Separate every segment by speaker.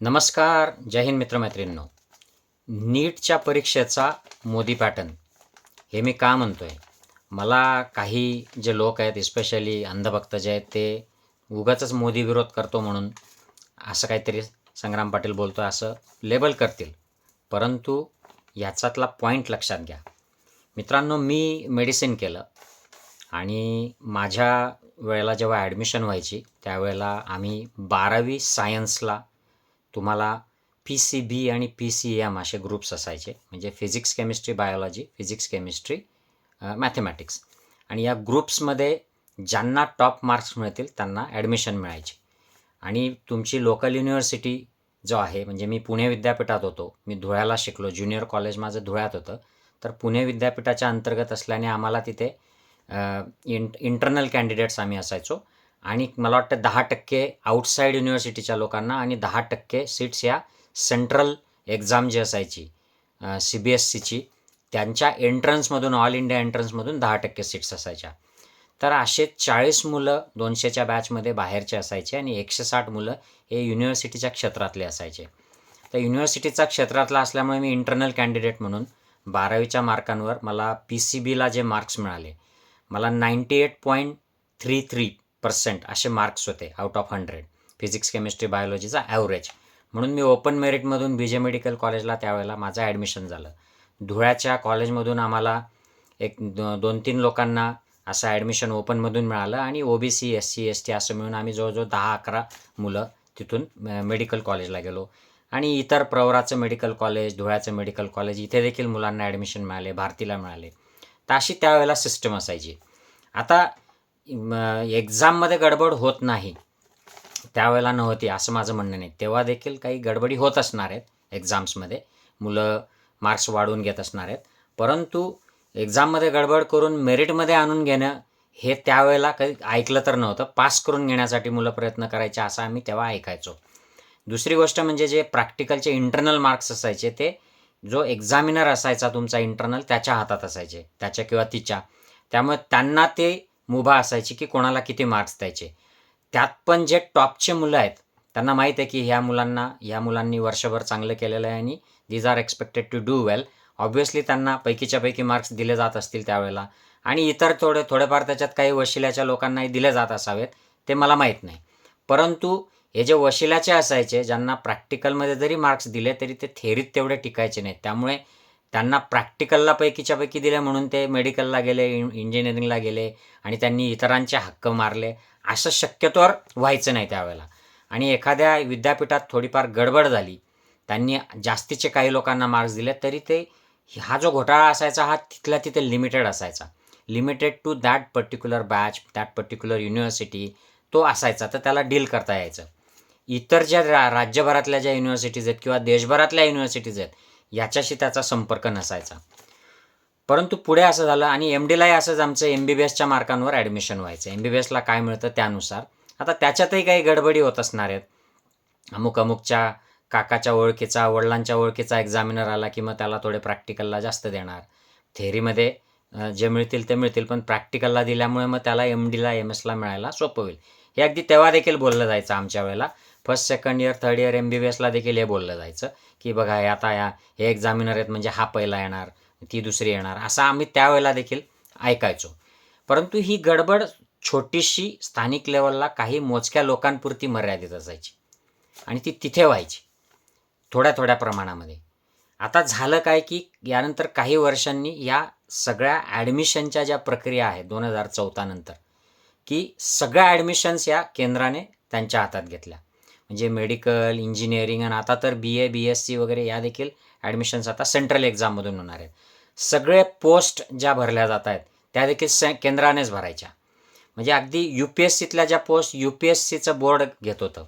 Speaker 1: नमस्कार जय हिंद मित्रमैत्रिणींनो. नीटच्या परीक्षेचा मोदी पॅटर्न हे मी का म्हणतो आहे मला काही जे लोक आहेत इस्पेशली अंधभक्त जे आहेत ते उगाचच मोदी विरोध करतो म्हणून असं काहीतरी संग्राम पाटील बोलतो आहे असं लेबल करतील. परंतु ह्याच्यातला पॉईंट लक्षात घ्या. मित्रांनो मी मेडिसिन केलं आणि माझ्या वेळेला जेव्हा ॲडमिशन व्हायची त्यावेळेला आम्ही बारावी सायन्सला तुम्हाला पी सी बी आणि पी सी एम असे ग्रुप्स असायचे. म्हणजे physics chemistry biology physics chemistry mathematics आणि या ग्रुप्समध्ये ज्यांना टॉप मार्क्स मिळतील त्यांना ॲडमिशन मिळायची. आणि तुमची लोकल युनिव्हर्सिटी जो आहे म्हणजे मी पुणे विद्यापीठात होतो मी धुळ्याला शिकलो ज्युनियर कॉलेज माझं धुळ्यात होतं तर पुणे विद्यापीठाच्या अंतर्गत असल्याने आम्हाला तिथे इंट इंटरनल कॅन्डिडेट्स आम्ही असायचो. आणि मला वाटतं दहा टक्के आउटसाईड युनिव्हर्सिटीच्या लोकांना आणि दहा टक्के सीट्स या सेंट्रल एक्झाम जी असायची सी बी एस सीची त्यांच्या एंट्रन्समधून ऑल इंडिया एंट्रन्समधून दहा टक्के सीट्स असायच्या. तर असे चाळीस मुलं दोनशेच्या बॅचमध्ये बाहेरचे असायचे आणि एकशे साठ मुलं हे युनिव्हर्सिटीच्या क्षेत्रातले असायचे. तर युनिव्हर्सिटीचा क्षेत्रातला असल्यामुळे मी इंटरनल कॅन्डिडेट म्हणून बारावीच्या मार्कांवर मला पी सी बीला जे मार्क्स मिळाले मला ninety eight point three three percent असे मार्क्स होते out of hundred physics chemistry बायोलॉजीचा average म्हणून मी ओपन मेरिटमधून बी जे मेडिकल कॉलेजला त्यावेळेला माझं ॲडमिशन झालं. धुळ्याच्या कॉलेजमधून आम्हाला एक दो दोन तीन लोकांना असं ॲडमिशन ओपनमधून मिळालं आणि O B C S C S T असं मिळून आम्ही जवळजवळ दहा अकरा मुलं तिथून मेडिकल कॉलेजला गेलो. आणि इतर प्रवराचं मेडिकल कॉलेज धुळ्याचं मेडिकल कॉलेज इथे देखील मुलांना ॲडमिशन मिळाले भारतीला मिळाले. तर अशी त्यावेळेला सिस्टम असायची. आता एक्झाममध्ये गडबड होत नाही. त्यावेळेला नव्हती असं माझं म्हणणं नाही. तेव्हा देखील काही गडबडी होत असणार आहेत एक्झाम्समध्ये मुलं मार्क्स वाढवून घेत असणार आहेत. परंतु एक्झाममध्ये गडबड करून मेरिटमध्ये आणून घेणं हे त्यावेळेला काही ऐकलं तर नव्हतं. पास करून घेण्यासाठी मुलं प्रयत्न करायचे असं आम्ही तेव्हा ऐकायचो. दुसरी गोष्ट म्हणजे जे प्रॅक्टिकलचे इंटरनल मार्क्स असायचे ते जो एक्झामिनर असायचा तुमचा इंटरनल त्याच्या हातात असायचे. त्याच्या किंवा तिच्या. त्यामुळे त्यांना ते मुभा असायची की कोणाला किती मार्क्स द्यायचे. त्यात पण जे टॉपचे मुलं आहेत त्यांना माहीत आहे की ह्या मुलांना ह्या मुलांनी वर्षभर चांगलं केलेलं आहे आणि these are expected to do well obviously त्यांना पैकीच्या पैकी मार्क्स दिले जात असतील त्यावेळेला. आणि इतर थोडे थोडेफार त्याच्यात काही वशिल्याच्या लोकांनाही दिले जात असावेत ते मला माहीत नाही. परंतु हे जे वशिल्याचे असायचे ज्यांना प्रॅक्टिकलमध्ये जरी मार्क्स दिले तरी ते थेरीत तेवढे टिकायचे नाहीत. त्यामुळे त्यांना प्रॅक्टिकलला पैकीच्या पैकी दिले म्हणून ते मेडिकलला गेले इंजिनिअरिंगला गेले आणि त्यांनी इतरांचे हक्क मारले. असं शक्यतोवर व्हायचं नाही त्यावेळेला. आणि एखाद्या विद्यापीठात थोडीफार गडबड झाली. त्यांनी जास्तीचे काही लोकांना मार्क्स दिले तरी ते हा जो घोटाळा असायचा हा तिथल्या तिथे लिमिटेड असायचा. Limited to that particular batch that particular university तो असायचा. तर त्याला डील करता यायचं. इतर ज्या रा राज्यभरातल्या ज्या युनिव्हर्सिटीज आहेत किंवा देशभरातल्या युनिव्हर्सिटीज आहेत याच्याशी त्याचा संपर्क नसायचा. परंतु पुढे असं झालं आणि एम डीलाही असंच आमचं एम बी बी एसच्या मार्कांवर ॲडमिशन व्हायचं. एम बी बी एसला काय मिळतं त्यानुसार. आता त्याच्यातही काही गडबडी होत असणार आहेत. अमुक अमुकच्या काकाच्या ओळखीचा वडिलांच्या ओळखीचा एक्झामिनर आला की मग त्याला थोडे प्रॅक्टिकलला जास्त देणार. थेरीमध्ये जे मिळतील ते मिळतील पण प्रॅक्टिकलला दिल्यामुळे मग त्याला एम डीला एम एसला मिळायला सोपं होईल. हे अगदी तेव्हा देखील बोललं जायचं आमच्या वेळेला. First second year third year M B B एसला देखील हे बोललं जायचं. की बघा आता या हे एक्झामिनर आहेत म्हणजे हा पहिला येणार ती दुसरी येणार असं आम्ही त्यावेळेला देखील ऐकायचो. परंतु ही गडबड छोटीशी स्थानिक लेवलला काही मोजक्या लोकांपुरती मर्यादित असायची आणि ती तिथे व्हायची थोड्या थोड्या प्रमाणामध्ये. आता झालं काय की यानंतर काही वर्षांनी या सगळ्या ॲडमिशनच्या ज्या प्रक्रिया आहेत दोन हजार चौथानंतर की सगळ्या ॲडमिशन्स या केंद्राने त्यांच्या हातात घेतल्या. म्हणजे मेडिकल इंजिनिअरिंग आणि आता तर बी ए बी एस सी वगैरे या देखील ॲडमिशन्स आता सेंट्रल एक्झाममधून होणार आहेत. सगळे पोस्ट ज्या भरल्या जात आहेत त्या देखील से केंद्रानेच भरायच्या. म्हणजे अगदी यू पी एस सीतल्या ज्या पोस्ट यू पी एस सीचं बोर्ड घेत होतं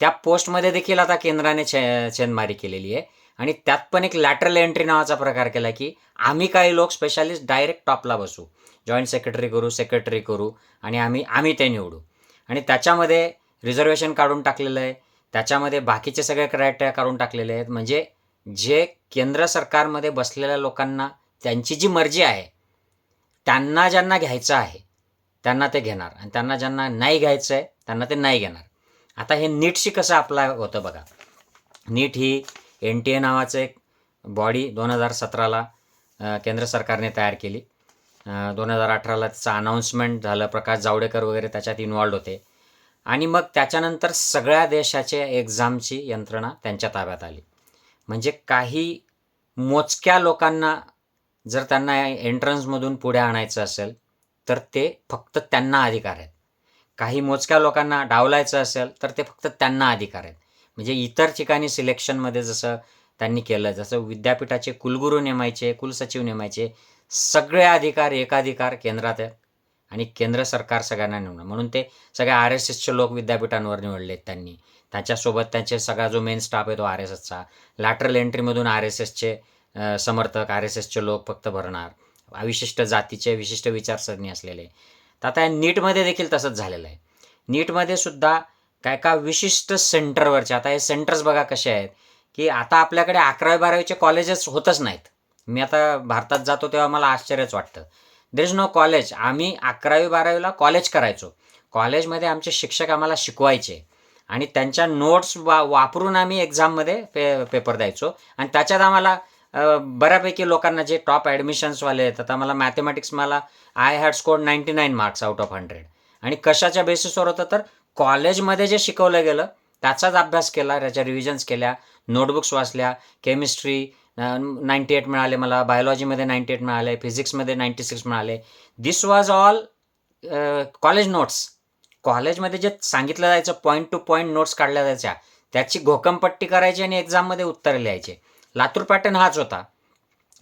Speaker 1: त्या पोस्टमध्ये देखील आता केंद्राने छे छेदमारी केलेली आहे. आणि त्यात पण एक लॅटरल एंट्री नावाचा प्रकार केला की आम्ही काही लोक स्पेशालिस्ट डायरेक्ट टॉपला बसू. जॉईंट सेक्रेटरी करू सेक्रेटरी करू आणि आम्ही आम्ही ते निवडू. आणि त्याच्यामध्ये रिझर्वेशन काढून टाकलेलं आहे. त्याच्यामध्ये बाकीचे सगळे क्रायटेरिया काढून टाकलेले आहेत. म्हणजे जे केंद्र सरकारमध्ये बसलेल्या लोकांना त्यांची जी मर्जी आहे त्यांना ज्यांना घ्यायचं आहे त्यांना ते घेणार. आणि त्यांना ज्यांना नाही घ्यायचं आहे त्यांना ते नाही घेणार. आता हे नीटशी कसं अप्लाय होतं बघा. नीट ही एन टी ए नावाचं एक बॉडी दोन हजार सतराला केंद्र सरकारने तयार केली. दोन हजार अठराला त्याचं अनाऊन्समेंट झालं. प्रकाश जावडेकर वगैरे त्याच्यात इन्वॉल्ड होते. आणि मग त्याच्यानंतर सगळ्या देशाच्या एक्झामची यंत्रणा त्यांच्या ताब्यात आली. म्हणजे काही मोजक्या लोकांना जर त्यांना एंट्रन्समधून पुढे आणायचं असेल तर ते फक्त त्यांना अधिकार आहेत. काही मोजक्या लोकांना डावलायचं असेल तर ते फक्त त्यांना अधिकार आहेत. म्हणजे इतर ठिकाणी सिलेक्शनमध्ये जसं त्यांनी केलं जसं विद्यापीठाचे कुलगुरू नेमायचे कुलसचिव नेमायचे सगळे अधिकार एकाधिकार केंद्रात आहेत. आणि केंद्र सरकार सगळ्यांना निवडणं म्हणून ते सगळ्या आर एस एसचे लोक विद्यापीठांवर निवडलेत त्यांनी. त्याच्यासोबत त्यांचे सगळा जो मेन स्टाफ आहे तो आर एस एसचा. लॅटरल एंट्रीमधून आर एस एसचे समर्थक आर एस एसचे लोक फक्त भरणार. विशिष्ट जातीचे विशिष्ट विचारसरणी असलेले. तर आता नीटमध्ये देखील तसंच झालेलं आहे. नीटमध्ये सुद्धा काय का विशिष्ट सेंटरवरचे आता हे सेंटर्स बघा कसे आहेत की आता आपल्याकडे अकरावी बारावीचे कॉलेजेस होतच नाहीत. मी आता भारतात जातो तेव्हा मला आश्चर्यच वाटतं. देर इज नो कॉलेज आम्ही अकरावी बारावीला कॉलेज करायचो. कॉलेजमध्ये आमचे शिक्षक आम्हाला शिकवायचे. आणि त्यांच्या नोट्स वा वापरून आम्ही एक्झाममध्ये पे पेपर द्यायचो. आणि त्याच्यात आम्हाला बऱ्यापैकी लोकांना जे टॉप ॲडमिशन्सवाले येतात आम्हाला मॅथमॅटिक्स मला I had score ninety nine marks out of hundred आणि कशाच्या बेसिसवर होतं तर कॉलेजमध्ये जे शिकवलं गेलं त्याचाच अभ्यास केला त्याच्या रिव्हिजन्स केल्या नोटबुक्स वाचल्या केमिस्ट्री नाईंटी एट मिळाले मला बायोलॉजीमध्ये नाईंटी एट मिळाले फिजिक्समध्ये नाईंटी सिक्स मिळाले. This was all college notes कॉलेजमध्ये जे सांगितलं जायचं पॉईंट टू पॉईंट नोट्स काढल्या जायच्या त्याची घोकमपट्टी करायची आणि एक्झाममध्ये उत्तर लिहायचे. लातूर पॅटर्न हाच होता.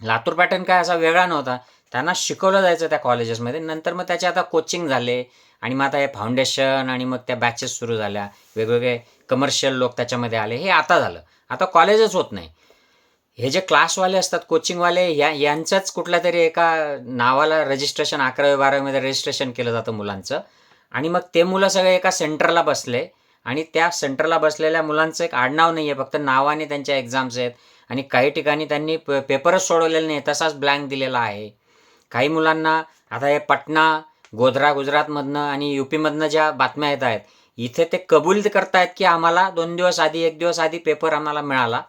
Speaker 1: लातूर पॅटर्न काय असा वेगळा नव्हता. त्यांना शिकवलं जायचं त्या कॉलेजेसमध्ये नंतर मग त्याचे आता कोचिंग झाले आणि मग आता हे फाउंडेशन आणि मग त्या बॅचेस सुरू झाल्या. वेगवेगळे कमर्शियल लोक त्याच्यामध्ये आले. हे आता झालं. आता कॉलेजच होत नाही. हे जे क्लासवाले असतात कोचिंगवाले या यांच्याच कुठल्या तरी एका नावाला रजिस्ट्रेशन अकरावी बारावीमध्ये रजिस्ट्रेशन केलं जातं मुलांचं. आणि मग ते मुलं सगळे एका सेंटरला बसले. आणि त्या सेंटरला बसलेल्या मुलांचं एक आडनाव नाही आहे फक्त नावाने त्यांच्या एक्झाम्स आहेत. आणि काही ठिकाणी त्यांनी प पेपरच सोडवलेले नाही तसाच ब्लँक दिलेला आहे. काही मुलांना आता हे पटना गोधरा गुजरातमधनं आणि यू पीमधनं ज्या बातम्या येत आहेत इथे ते कबूल करतायत की आम्हाला दोन दिवस आधी एक दिवस आधी पेपर आम्हाला मिळाला.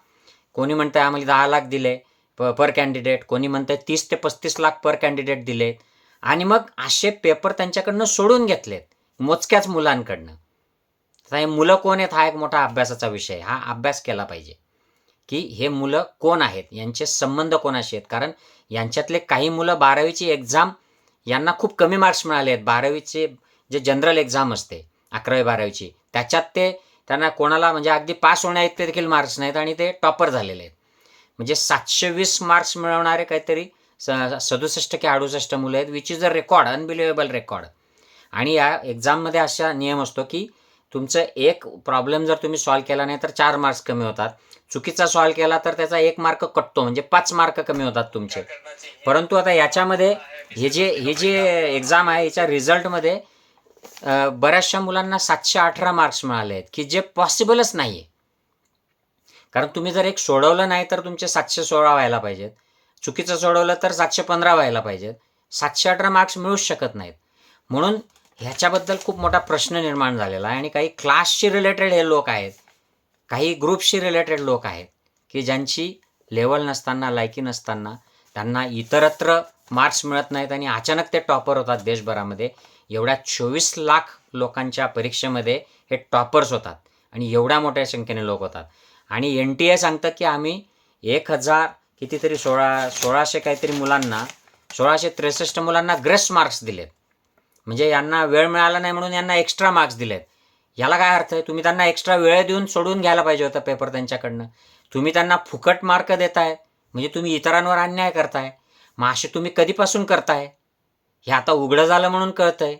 Speaker 1: कोणी म्हणतं आम्हाला दहा लाख दिले प पर कॅन्डिडेट कोणी म्हणतं तीस ते पस्तीस लाख पर कॅन्डिडेट दिलेत आणि मग असे पेपर त्यांच्याकडनं सोडून घेतलेत मोजक्याच मुलांकडनं. आता हे मुलं कोण आहेत हा एक मोठा अभ्यासाचा विषय हा अभ्यास केला पाहिजे. की हे मुलं कोण आहेत? यांचे संबंध कोणाशी आहेत? कारण यांच्यातले काही मुलं बारावीची एक्झाम यांना खूप कमी मार्क्स मिळाले आहेत. बारावीचे जे जनरल एक्झाम असते अकरावी बारावीची त्याच्यात ते त्यांना कोणाला म्हणजे अगदी पास होण्या इतके देखील मार्क्स नाहीत आणि ते टॉपर झालेले आहेत. म्हणजे सातशे वीस मार्क्स मिळवणारे काहीतरी स सदुसष्ट की अडुसष्ट मुलं आहेत which is a record unbelievable record आणि या एक्झाममध्ये असा नियम असतो की तुमचं एक प्रॉब्लेम जर तुम्ही सॉल्व केला नाही तर चार मार्क्स कमी होतात. चुकीचा सॉल्व केला तर त्याचा एक मार्क कटतो म्हणजे पाच मार्क कमी होतात तुमचे. परंतु आता याच्यामध्ये हे जे हे जे एक्झाम आहे याच्या रिझल्टमध्ये बऱ्याचशा मुलांना सातशे अठरा मार्क्स मिळाले आहेत की जे पॉसिबलच नाही आहे कारण तुम्ही जर एक सोडवलं नाही तर तुमचे सातशे सोळा व्हायला पाहिजेत. चुकीचं सोडवलं तर सातशे पंधरा व्हायला पाहिजेत. सातशे अठरा मार्क्स मिळूच शकत नाहीत. म्हणून ह्याच्याबद्दल खूप मोठा प्रश्न निर्माण झालेला आहे आणि काही क्लासशी रिलेटेड हे लोक आहेत काही ग्रुपशी रिलेटेड लोक आहेत की ज्यांची लेवल नसताना लायकी नसताना त्यांना इतरत्र मार्क्स मिळत नाहीत आणि अचानक ते टॉपर होतात देशभरामध्ये. एवढ्या चोवीस लाख लोकांच्या परीक्षेमध्ये हे टॉपर्स होतात आणि एवढ्या मोठ्या संख्येने लोक होतात. आणि एन टी ए सांगतं की आम्ही एक हजार कितीतरी सोळा सोळाशे काहीतरी मुलांना सोळाशे त्रेसष्ट मुलांना ग्रेस मार्क्स दिलेत. म्हणजे यांना वेळ मिळाला नाही म्हणून यांना एक्स्ट्रा मार्क्स दिलेत. याला काय अर्थ आहे? तुम्ही त्यांना एक्स्ट्रा वेळ देऊन सोडून घ्यायला पाहिजे होता पेपर त्यांच्याकडनं. तुम्ही त्यांना फुकट मार्क देताय. म्हणजे तुम्ही इतरांवर अन्याय करताय. मग असे तुम्ही कधीपासून करताय? हे आता उघडं झालं म्हणून कळतंय.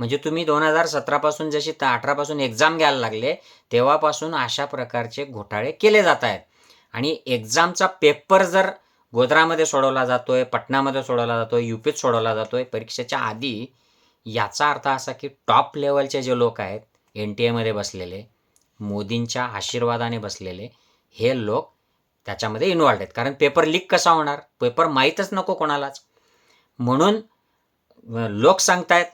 Speaker 1: म्हणजे तुम्ही दोन हजार सतरापासून जशी अठरापासून एक्झाम घ्यायला लागले तेव्हापासून अशा प्रकारचे घोटाळे केले जात आहेत. आणि एक्झामचा पेपर जर गोधरामध्ये सोडवला जातोय पटनामध्ये सोडवला जातोय युपीत सोडवला जातोय परीक्षेच्या आधी याचा अर्थ असा की टॉप लेवलचे जे लोक आहेत एन टी एमध्ये बसलेले मोदींच्या आशीर्वादाने बसलेले हे लोक त्याच्यामध्ये इन्वॉल्ड आहेत. कारण पेपर लीक कसा होणार? पेपर माहीतच नको कोणालाच. म्हणून लोक सांगतायत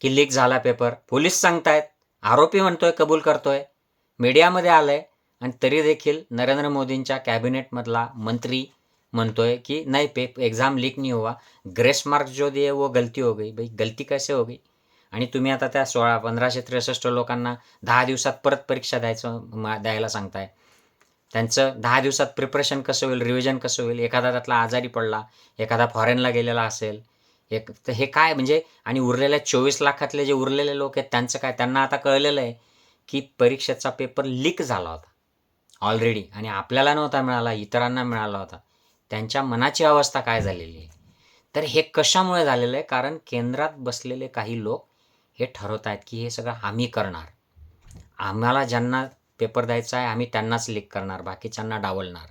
Speaker 1: की लीक झाला पेपर. पोलीस सांगतायत. आरोपी म्हणतोय कबूल करतोय. मीडियामध्ये आलंय. आणि तरी देखील नरेंद्र मोदींच्या कॅबिनेटमधला मंत्री म्हणतोय की नहीं पे एग्ज़ाम लीक नहीं हुआ. ग्रेस मार्क जो दिए वो गलती हो गई. भाई गलती कैसे हो गई? आणि तुम्ही आता त्या सोळा पंधराशे त्रेसष्ट लोकांना दहा दिवसात परत परीक्षा द्यायचं मा- द्यायला सांगताय. त्यांचं दहा दिवसात प्रिपरेशन कसं होईल रिव्हिजन कसं होईल? एखादा त्यातला आजारी पडला एखादा फॉरेनला गेलेला असेल एक तर हे काय म्हणजे आणि उरलेल्या चोवीस लाखातले जे उरलेले लोक आहेत त्यांचं काय? त्यांना आता कळलेलं आहे की परीक्षेचा पेपर लीक झाला होता. ऑलरेडी आणि आपल्याला नव्हता मिळाला इतरांना मिळाला होता. त्यांच्या मनाची अवस्था काय झालेली आहे? तर हे कशामुळे झालेलं आहे? कारण केंद्रात बसलेले काही लोक हे ठरवत आहेत की हे सगळं आम्ही करणार. आम्हाला ज्यांना पेपर द्यायचा आहे आम्ही त्यांनाच लीक करणार बाकीच्यांना डावलणार.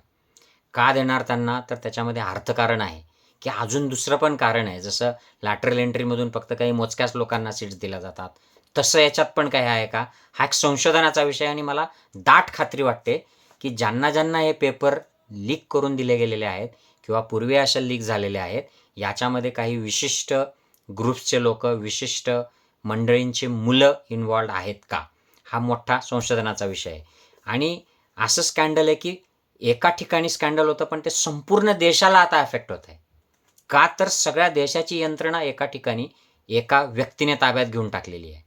Speaker 1: का देणार त्यांना? तर त्याच्यामध्ये अर्थकारण आहे. की अजून दुसरं पण कारण आहे. जसं लॅटरल एंट्रीमधून फक्त काही मोजक्याच लोकांना सीट्स दिल्या जातात. तसं याच्यात पण काही आहे का? हा एक संशोधनाचा विषय आणि मला दाट खात्री वाटते की ज्यांना ज्यांना हे पेपर लीक करून दिले गेलेले आहेत किंवा पूर्वी अशा लीक झालेले आहेत याच्यामध्ये काही विशिष्ट ग्रुप्सचे लोक विशिष्ट मंडळींची मुलं इन्वॉल्ड आहेत का? हा मोठा संशोधनाचा विषय आहे. आणि असं स्कॅन्डल आहे की एका ठिकाणी स्कॅन्डल होतं पण ते संपूर्ण देशाला आता अफेक्ट होत आहे. का तर सगळ्या देशाची यंत्रणा एका ठिकाणी एका व्यक्तीने ताब्यात घेऊन टाकलेली आहे.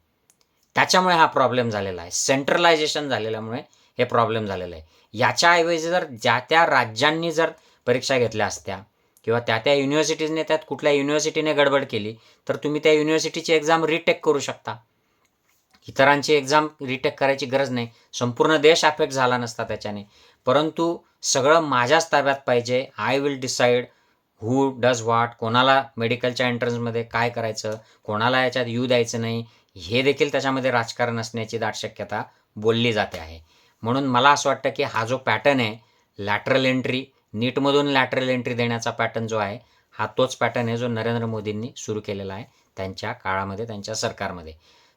Speaker 1: त्याच्यामुळे हा प्रॉब्लेम झालेला आहे. सेंट्रलायझेशन झालेल्यामुळे हे प्रॉब्लेम झालेलं आहे. याच्याऐवजी जर ज्या त्या राज्यांनी जर परीक्षा घेतल्या असत्या किंवा त्या त्या युनिव्हर्सिटीजने त्यात कुठल्या युनिव्हर्सिटीने गडबड केली तर तुम्ही त्या युनिव्हर्सिटीची एक्झाम रिटेक करू शकता. इतरांची एक्झाम रिटेक करायची गरज नाही. संपूर्ण देश अफेक्ट झाला नसता त्याच्याने. परंतु सगळं माझ्याच ताब्यात पाहिजे. I will decide who does what कोणाला मेडिकलच्या एंट्रन्समध्ये काय करायचं? कोणाला याच्यात येऊ द्यायचं नाही? हे देखील त्याच्यामध्ये राजकारण असण्याची दाट शक्यता बोलली जाते आहे. म्हणून मला असं वाटतं की हा जो पॅटर्न आहे लॅटरल एंट्री नीटमधून लॅटरल एंट्री देण्याचा पॅटर्न जो आहे हा तोच पॅटर्न आहे जो नरेंद्र मोदींनी सुरू केलेला आहे त्यांच्या काळामध्ये त्यांच्या सरकारमध्ये.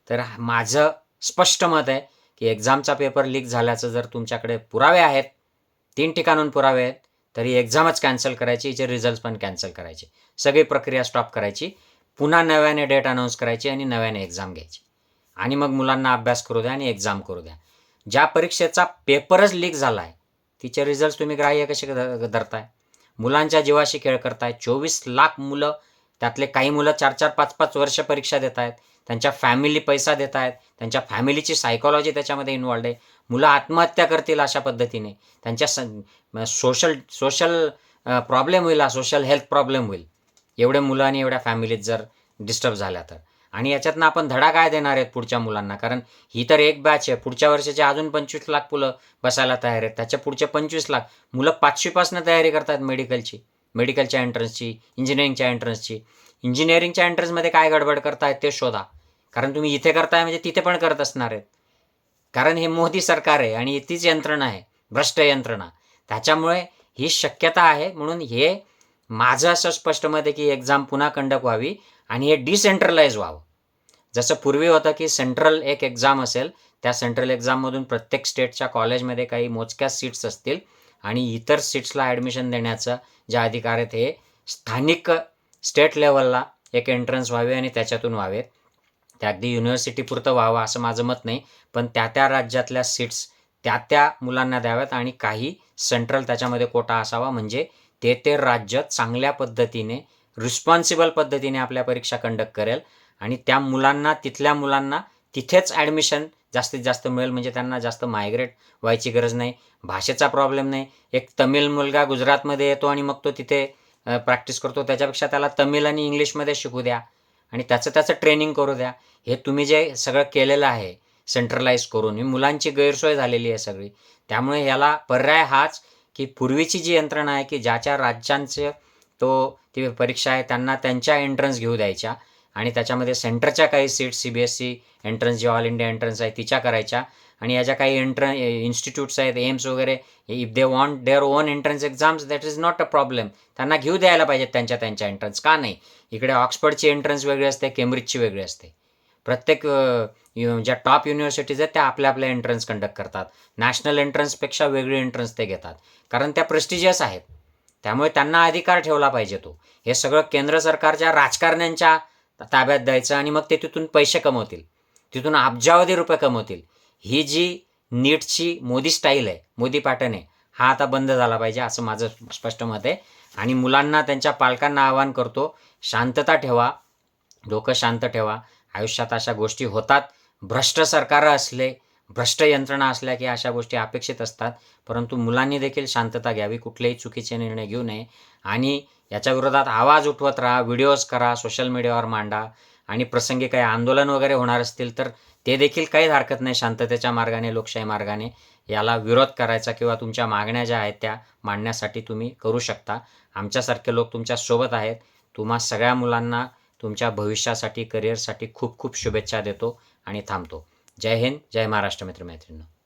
Speaker 1: तर माझं स्पष्ट मत आहे की एक्झामचा पेपर लीक झाल्याचं जर तुमच्याकडे पुरावे आहेत तीन ठिकाणून पुरावे आहेत तरी एक्झामच कॅन्सल करायची हिचे रिझल्ट पण कॅन्सल करायचे. सगळी प्रक्रिया स्टॉप करायची. पुन्हा नव्याने डेट अनाऊन्स करायची आणि नव्याने एक्झाम घ्यायची. आणि मग मुलांना अभ्यास करू द्या आणि एक्झाम करू द्या. ज्या परीक्षेचा पेपरच लीक झाला आहे तिचे रिझल्ट तुम्ही ग्राह्य कसे धरताय? मुलांच्या जीवाशी खेळ करताय. चोवीस लाख मुलं त्यातले काही मुलं चार चार पाच पाच वर्ष परीक्षा देत आहेत त्यांच्या फॅमिली पैसा देत आहेत त्यांच्या फॅमिलीची सायकॉलॉजी त्याच्यामध्ये इन्वॉल्ड आहे. मुलं आत्महत्या करतील अशा पद्धतीने. त्यांच्या सोशल सोशल प्रॉब्लेम होईल सोशल हेल्थ प्रॉब्लेम होईल. एवढे मुलं आणि एवढ्या फॅमिलीत जर डिस्टर्ब झाल्या तर. आणि याच्यातनं आपण धडा काय देणार आहेत पुढच्या मुलांना? कारण ही तर एक बॅच आहे. पुढच्या वर्षाचे अजून पंचवीस लाख मुलं बसायला तयार आहेत. त्याच्या पुढचे पंचवीस लाख मुलं पाचवीपासून तयारी करतात मेडिकलची मेडिकलच्या एंट्रन्सची इंजिनिअरिंगच्या एंट्रन्सची इंजिनिअरिंगच्या एंट्रन्समध्ये काय गडबड करतायत ते शोधा. कारण तुम्ही इथे करताय म्हणजे तिथे पण करत असणार आहेत. कारण हे मोदी सरकार आहे आणि तीच यंत्रणा आहे भ्रष्ट यंत्रणा. त्याच्यामुळे ही शक्यता आहे म्हणून हे माझं असं स्पष्ट मत आहे की एक्झाम पुन्हा कंडक्ट व्हावी आणि हे डिसेंट्रलाइज व्हावं. जसं पूर्वी होतं की सेंट्रल एक एक्झाम असेल त्या सेंट्रल एक्झाममधून प्रत्येक स्टेटच्या कॉलेजमध्ये काही मोजक्या सीट्स असतील आणि इतर सीट्सला ॲडमिशन देण्याचं जे अधिकार आहेत हे स्थानिक स्टेट लेवलला एक एंट्रन्स व्हावे आणि त्याच्यातून व्हावेत. ते अगदी युनिव्हर्सिटीपुरतं व्हावं असं माझं मत नाही. पण त्या त्या राज्यातल्या सीट्स त्या त्या मुलांना द्याव्यात आणि काही सेंट्रल त्याच्यामध्ये कोटा असावा. म्हणजे ते ते राज्य चांगल्या पद्धतीने रिस्पॉन्सिबल पद्धतीने आपल्या परीक्षा कंडक्ट करेल आणि त्या मुलांना तिथल्या मुलांना तिथेच ॲडमिशन जास्तीत जास्त मिळेल. म्हणजे त्यांना जास्त मायग्रेट व्हायची गरज नाही. भाषेचा प्रॉब्लेम नाही. एक तमिळ मुलगा गुजरातमध्ये येतो आणि मग तो तिथे प्रॅक्टिस करतो. त्याच्यापेक्षा त्याला तमिळ आणि इंग्लिशमध्ये शिकू द्या. आणि त्याचं त्याचं ट्रेनिंग करू द्या. हे तुम्ही जे सगळं केलेलं आहे सेंट्रलाइज करून ही मुलांची गैरसोय झालेली आहे सगळी. त्यामुळे याला पर्याय हाच की पूर्वीची जी यंत्रणा आहे की ज्याच्या राज्यांचे तो ती परीक्षा आहे त्यांना त्यांच्या एंट्रन्स घेऊ द्यायच्या. आणि त्याच्यामध्ये सेंटरच्या काही seats C B S E entrance जी ऑल इंडिया एंट्रन्स आहे तिच्या करायच्या. आणि याच्या काही एंट्र इन्स्टिट्यूट्स आहेत एम्स वगैरे if they want their own entrance exams that is not a problem त्यांना घेऊ द्यायला पाहिजेत त्यांच्या त्यांच्या एंट्रन्स का नाही? इकडे ऑक्सफर्डची एंट्रन्स वेगळी असते केम्ब्रिजची वेगळी असते. प्रत्येक ज्या टॉप युनिव्हर्सिटीज आहेत त्या आपल्या आपल्या एंट्रन्स कंडक्ट करतात. नॅशनल एंट्रन्सपेक्षा वेगळी एंट्रन्स ते घेतात. कारण त्या प्रेस्टिजियस आहेत. त्यामुळे त्यांना अधिकार ठेवला पाहिजे तो. हे सगळं केंद्र सरकारच्या राजकारण्यांच्या ताब्यात द्यायचं आणि मग ते तिथून पैसे कमवतील. तिथून अब्जावधी रुपये कमवतील. ही जी नीटची मोदी स्टाईल आहे मोदी पॅटर्न आहे हा आता बंद झाला पाहिजे असं माझं स्पष्ट मत आहे. आणि मुलांना त्यांच्या पालकांना आवाहन करतो शांतता ठेवा डोकं शांत ठेवा. आयुष्यात अशा गोष्टी होतात. भ्रष्ट सरकारं असले भ्रष्ट यंत्रणा असल्या की अशा गोष्टी अपेक्षित असतात. परंतु मुलांनी देखील शांतता घ्यावी. कुठलेही चुकीचे निर्णय घेऊ नये. आणि याच्या विरोधात आवाज उठवत राहा व्हिडिओज करा सोशल मीडियावर मांडा. आणि प्रसंगी काही आंदोलन वगैरे होणार असतील तर ते देखील काहीच हरकत नाही शांततेच्या मार्गाने लोकशाही मार्गाने. याला विरोध करायचा किंवा तुमच्या मागण्या ज्या आहेत त्या मांडण्यासाठी तुम्ही करू शकता. आमच्यासारखे लोक तुमच्यासोबत आहेत. तुम्हा सगळ्या मुलांना तुमच्या भविष्यासाठी करिअरसाठी खूप खूप शुभेच्छा देतो आणि थांबतो. जय हिंद जय महाराष्ट्र मित्रमैत्रिणी